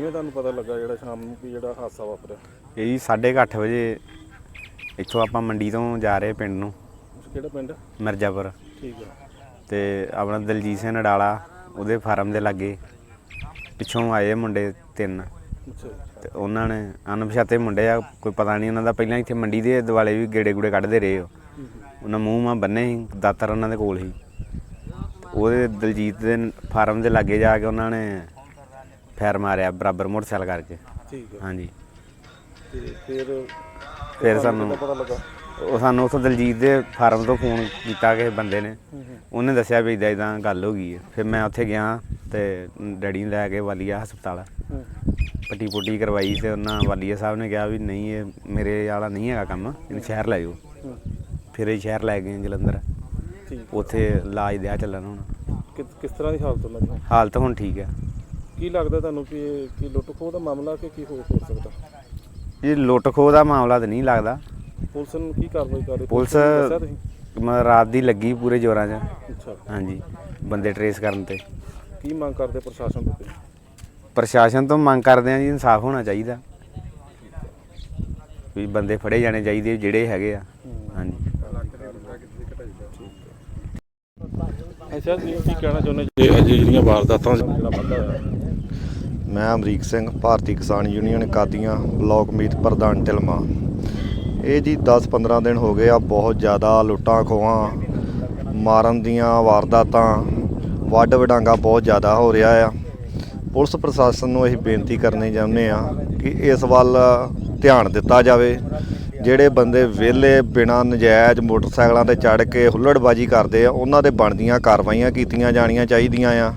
ਪਤਾ ਲੱਗਾ ਜਿਹੜਾ ਸ਼ਾਮ ਨੂੰ ਕਿ ਜਿਹੜਾ ਹਾਦਸਾ ਵਾਪਰਿਆ? ਇਹ ਜੀ 8:30 ਵਜੇ ਇੱਥੋਂ ਆਪਾਂ ਮੰਡੀ ਤੋਂ ਜਾ ਰਹੇ ਪਿੰਡ ਨੂੰ। ਕਿਹੜਾ ਪਿੰਡ? ਮਿਰਜ਼ਾਪੁਰ। ਠੀਕ ਹੈ ਤੇ ਆਪਣਾ ਦਲਜੀਤ ਸਿੰਘ ਨਡਾਲਾ ਉਹਦੇ ਫਾਰਮ ਦੇ ਲਾਗੇ ਪਿੱਛੋਂ ਆਏ ਮੁੰਡੇ ਤਿੰਨ। ਅੱਛਾ। ਤੇ ਉਹਨਾਂ ਨੇ ਅਣਪਛਾਤੇ ਮੁੰਡੇ ਆ ਕੋਈ ਪਤਾ ਨਹੀਂ ਉਹਨਾਂ ਦਾ ਪਹਿਲਾਂ ਇੱਥੇ ਮੰਡੀ ਦੇ ਦੁਆਲੇ ਵੀ ਗੇੜੇ ਗੂੜੇ ਕੱਢਦੇ ਰਹੇ ਉਹ। ਉਹਨਾਂ ਮੂੰਹ ਮਾ ਬੰਨੇ ਸੀ ਦਾਤਰ ਉਹਨਾਂ ਦੇ ਕੋਲ ਸੀ। ਉਹਦੇ ਦਲਜੀਤ ਦੇ ਫਾਰਮ ਦੇ ਲਾਗੇ ਜਾ ਕੇ ਉਹਨਾਂ ਨੇ ਫੈਰ ਮਾਰਿਆ ਬਰਾਬਰ ਮੋਟਰਸਾਈਕਲ ਕਰਕੇ। ਠੀਕ ਹੈ। ਹਾਂਜੀ। ਤੇ ਫਿਰ ਫਿਰ ਸਾਨੂੰ ਪਤਾ ਲੱਗਾ? ਉਹ ਸਾਨੂੰ ਉੱਥੋਂ ਦਲਜੀਤ ਦੇ ਫਾਰਮ ਤੋਂ ਫੋਨ ਕੀਤਾ ਕਿਸੇ ਬੰਦੇ ਨੇ। ਉਹਨੇ ਦੱਸਿਆ ਵੀ ਇਦਾਂ ਇਦਾਂ ਗੱਲ ਹੋ ਗਈ ਹੈ। ਫਿਰ ਮੈਂ ਉੱਥੇ ਗਿਆ ਤੇ ਡੈਡੀ ਨੂੰ ਲੈ ਕੇ ਵਾਲੀਆ ਹਸਪਤਾਲ। ਪੱਟੀ ਪੁੱਟੀ ਕਰਵਾਈ ਤੇ ਉਹਨਾਂ ਵਾਲੀਆ ਸਾਹਿਬ ਨੇ ਕਿਹਾ ਵੀ ਨਹੀਂ ਇਹ ਮੇਰੇ ਵਾਲਾ ਨਹੀਂ ਹੈਗਾ ਕੰਮ ਇਹਨੂੰ ਸ਼ਹਿਰ ਲੈ ਜਾਓ। ਫਿਰ ਇਹ ਸ਼ਹਿਰ ਲੈ ਗਏ ਜਲੰਧਰ। ਉੱਥੇ ਇਲਾਜ ਦਿਆ ਚੱਲਣ ਹੁਣ। ਕਿਸ ਕਿਸ ਤਰ੍ਹਾਂ ਦੀ ਹਾਲਤ ਉਹਨਾਂ ਦੀ? ਹਾਲਤ ਹੁਣ ਠੀਕ ਹੈ। ਕੀ ਲੱਗਦਾ ਤੁਹਾਨੂੰ ਕਿ ਇਹ ਕੀ ਲੁੱਟ ਖੋਹ ਦਾ ਮਾਮਲਾ ਕਿ ਕੀ ਹੋ ਹੋ ਸਕਦਾ? ਇਹ ਲੁੱਟ ਖੋਹ ਦਾ ਮਾਮਲਾ ਤਾਂ ਨਹੀਂ ਲੱਗਦਾ। ਪੁਲਿਸ ਨੂੰ ਕੀ ਕਾਰਵਾਈ ਕਰ ਰਹੀ? ਪੁਲਿਸ ਨੂੰ ਦੱਸਿਆ ਤੁਸੀਂ? ਮ- ਰਾਤ ਦੀ ਲੱਗੀ ਪੂਰੇ ਜ਼ੋਰਾਂ 'ਚ। ਅੱਛਾ। ਹਾਂਜੀ ਬੰਦੇ ਟਰੇਸ ਕਰਨ ਤੇ। ਕੀ ਮੰਗ ਕਰਦੇ ਪ੍ਰਸ਼ਾਸਨ ਤੋਂ ਤੁਸੀਂ? ਪ੍ਰਸ਼ਾਸਨ ਤੋਂ ਮੰਗ ਕਰਦੇ ਆ ਜੀ ਇਨਸਾਫ ਹੋਣਾ ਚਾਹੀਦਾ। ਵੀ ਬੰਦੇ ਫੜੇ ਜਾਣੇ ਚਾਹੀਦੇ ਜਿਹੜੇ ਹੈਗੇ ਆ। ਹਾਂਜੀ। ਅੱਛਾ ਜੀ ਕੀ ਕਹਿਣਾ ਚਾਹੁੰਦੇ ਜੀ? ਅੱਜ ਜਿਹੜੀਆਂ ਵਾਰਦਾਤਾਂ ਜਿਹੜਾ ਵਾਧਾ ਹੋਇਆ। ਮੈਂ ਅਮਰੀਕ ਸਿੰਘ, ਭਾਰਤੀ ਕਿਸਾਨ ਯੂਨੀਅਨ ਕਾਦੀਆਂ, ਬਲਾਕ ਮੀਤ ਪ੍ਰਧਾਨ ਢਿਲਮਾ ਇਹ ਜੀ 10-15 ਦਿਨ ਹੋ ਗਏ ਆ, ਬਹੁਤ ਜ਼ਿਆਦਾ ਲੁੱਟਾਂ ਖੋਹਾਂ, ਮਾਰਨ ਦੀਆਂ ਵਾਰਦਾਤਾਂ ਵੱਡ ਵਡਾਂਗਾ ਬਹੁਤ ਜ਼ਿਆਦਾ ਹੋ ਰਿਹਾ ਆ। ਪੁਲਿਸ ਪ੍ਰਸ਼ਾਸਨ ਨੂੰ ਅਸੀਂ ਬੇਨਤੀ ਕਰਨੀ ਚਾਹੁੰਦੇ ਆ ਕਿ ਇਸ ਵੱਲ ਧਿਆਨ ਦਿੱਤਾ ਜਾਵੇ। ਜਿਹੜੇ ਬੰਦੇ ਵਿਹਲੇ, ਬਿਨਾਂ ਨਜਾਇਜ਼ ਮੋਟਰਸਾਈਕਲਾਂ ਤੇ ਚੜ੍ਹ ਕੇ ਹੁੱਲੜਬਾਜੀ ਕਰਦੇ ਆ, ਉਹਨਾਂ ਦੇ ਬਣਦੀਆਂ ਕਾਰਵਾਈਆਂ ਕੀਤੀਆਂ ਜਾਣੀਆਂ ਚਾਹੀਦੀਆਂ ਆ।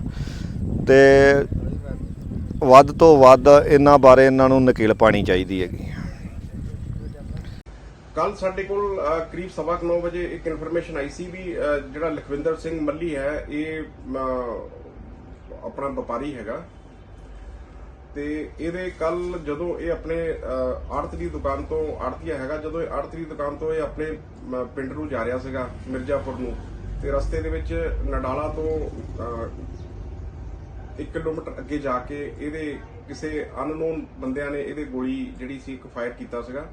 ਤੇ ਵੱਧ ਤੋਂ ਵੱਧ ਇਹਨਾਂ ਬਾਰੇ ਇਹਨਾਂ ਨੂੰ ਨਕੇਲ ਪਾਣੀ ਚਾਹੀਦੀ ਹੈਗੀ। ਕੱਲ ਸਾਡੇ ਕੋਲ ਅ, ਕਰੀਬ ਸਵਾ ਕੁ ਨੌ ਵਜੇ ਇੱਕ ਇਨਫੋਰਮੇਸ਼ਨ ਆਈ ਸੀ ਵੀ ਅ, ਜਿਹੜਾ ਲਖਵਿੰਦਰ ਸਿੰਘ ਮੱਲੀ ਹੈ ਇਹ ਅ, ਆਪਣਾ ਵਪਾਰੀ ਹੈਗਾ। ਤੇ ਇਹਦੇ ਕੱਲ ਜਦੋਂ ਇਹ ਆਪਣੇ ਆੜਤ ਦੀ ਦੁਕਾਨ ਤੋਂ ਆੜਤੀਆ ਹੈਗਾ ਜਦੋਂ ਇਹ ਆੜਤ ਦੀ ਦੁਕਾਨ ਤੋਂ ਇਹ ਆਪਣੇ ਅ, ਪਿੰਡ ਨੂੰ ਜਾ ਰਿਹਾ ਸੀਗਾ ਮਿਰਜ਼ਾਪੁਰ ਨੂੰ ਤੇ ਰਸਤੇ ਦੇ ਵਿੱਚ ਨਡਾਲਾ ਤੋਂ ਅ, 1 ਕਿਲੋਮੀਟਰ ਅੱਗੇ ਜਾ ਕੇ ਇਹਦੇ ਕਿਸੇ ਅਨਨੋਨ ਬੰਦਿਆਂ ਨੇ ਇਹਦੇ ਗੋਲੀ ਜਿਹੜੀ ਸੀ ਇੱਕ ਫਾਇਰ ਕੀਤਾ ਸੀਗਾ।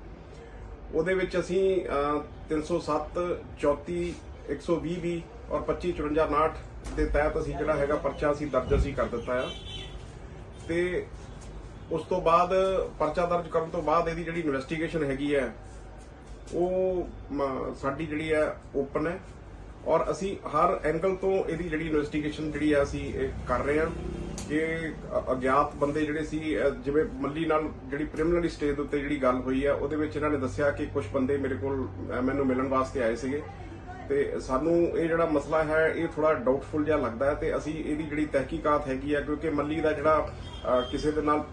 ਉਹਦੇ ਵਿੱਚ ਅਸੀਂ ਅਹ, 307 34 120 ਵੀ ਔਰ 25 54 59 ਦੇ ਤਹਿਤ ਅਸੀਂ ਜਿਹੜਾ ਹੈਗਾ ਪਰਚਾ ਅਸੀਂ ਦਰਜ ਅਸੀਂ ਕਰ ਦਿੱਤਾ ਆ। ਤੇ ਉਸ ਤੋਂ ਬਾਅਦ ਪਰਚਾ ਦਰਜ ਕਰਨ ਤੋਂ ਬਾਅਦ ਇਹਦੀ ਜਿਹੜੀ ਇਨਵੈਸਟੀਗੇਸ਼ਨ ਹੈਗੀ ਹੈ ਉਹ ਸਾਡੀ ਜਿਹੜੀ ਹੈ ਓਪਨ ਹੈ। ਔਰ ਅਸੀਂ ਹਰ ਐਂਗਲ ਤੋਂ ਇਹਦੀ ਜਿਹੜੀ ਇਨਵੈਸਟੀਗੇਸ਼ਨ ਜਿਹੜੀ ਆ ਅਸੀਂ ਇਹ ਕਰ ਰਹੇ ਹਾਂ। ਕਿ ਅਗਿਆਤ ਬੰਦੇ ਜਿਹੜੇ ਸੀ ਜਿਵੇਂ ਮੱਲੀ ਨਾਲ ਜਿਹੜੀ ਪ੍ਰੀਲਿਮਿਨਰੀ ਸਟੇਜ ਦੇ ਉੱਤੇ ਜਿਹੜੀ ਗੱਲ ਹੋਈ ਹੈ ਉਹਦੇ ਵਿੱਚ ਇਹਨਾਂ ਨੇ ਦੱਸਿਆ ਕਿ ਕੁਝ ਬੰਦੇ ਮੇਰੇ ਕੋਲ ਮੈਨੂੰ ਮਿਲਣ ਵਾਸਤੇ ਆਏ ਸੀਗੇ। ਤੇ ਸਾਨੂੰ ਇਹ ਜਿਹੜਾ ਮਸਲਾ ਹੈ, ਇਹ ਥੋੜਾ ਡਾਊਟਫੁਲ ਜਿਹਾ ਲੱਗਦਾ ਹੈ ਤੇ ਅਸੀਂ ਇਹਦੀ ਜਿਹੜੀ ਤਹਿਕੀਕਾਤ ਹੈਗੀ ਹੈ ਕਿਉਂਕਿ ਮੱਲੀ ਦਾ ਜਿਹੜਾ ਕਿਸੇ ਦੇ ਨਾਲ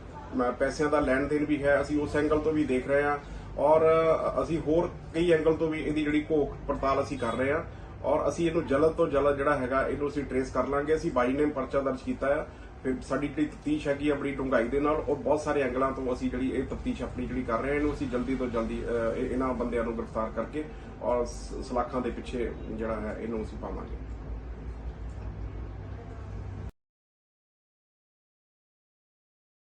ਪੈਸਿਆਂ ਦਾ ਲੈਣ ਦੇਣ ਵੀ ਹੈ, ਅਸੀਂ ਉਸ ਐਂਗਲ ਤੋਂ ਵੀ ਦੇਖ ਰਹੇ ਹਾਂ। ਔਰ ਅਸੀਂ ਹੋਰ ਕਈ ਐਂਗਲ ਤੋਂ ਵੀ ਇਹਦੀ ਜਿਹੜੀ ਘੋਖ ਪੜਤਾਲ ਅਸੀਂ ਕਰ ਰਹੇ ਹਾਂ। ਔਰ ਅਸੀਂ ਇਹਨੂੰ ਜਲਦ ਤੋਂ ਜਲਦ ਜਿਹੜਾ ਹੈਗਾ, ਇਹਨੂੰ ਅਸੀਂ ਟਰੇਸ ਕਰ ਲਾਂਗੇ। ਅਸੀਂ ਬਾਈ ਨੇਮ ਪਰਚਾ ਦਰਜ ਕੀਤਾ ਆ। ਫਿਰ ਸਾਡੀ ਜਿਹੜੀ ਤਫਤੀਸ਼ ਹੈਗੀ ਆਪਣੀ ਬੜੀ ਡੂੰਘਾਈ ਦੇ ਨਾਲ ਔਰ ਬਹੁਤ ਸਾਰੇ ਐਂਗਲਾਂ ਤੋਂ ਅਸੀਂ ਜਿਹੜੀ ਇਹ ਤਫਤੀਸ਼ ਆਪਣੀ ਜਿਹੜੀ ਕਰ ਰਹੇ ਹਾਂ ਇਹਨੂੰ ਅਸੀਂ ਜਲਦੀ ਤੋਂ ਜਲਦੀ ਇਹਨਾਂ ਬੰਦਿਆਂ ਨੂੰ ਗ੍ਰਿਫਤਾਰ ਕਰਕੇ ਔਰ ਸਲਾਖਾਂ ਦੇ ਪਿੱਛੇ ਜਿਹੜਾ ਹੈ, ਇਹਨੂੰ ਅਸੀਂ ਪਾਵਾਂਗੇ।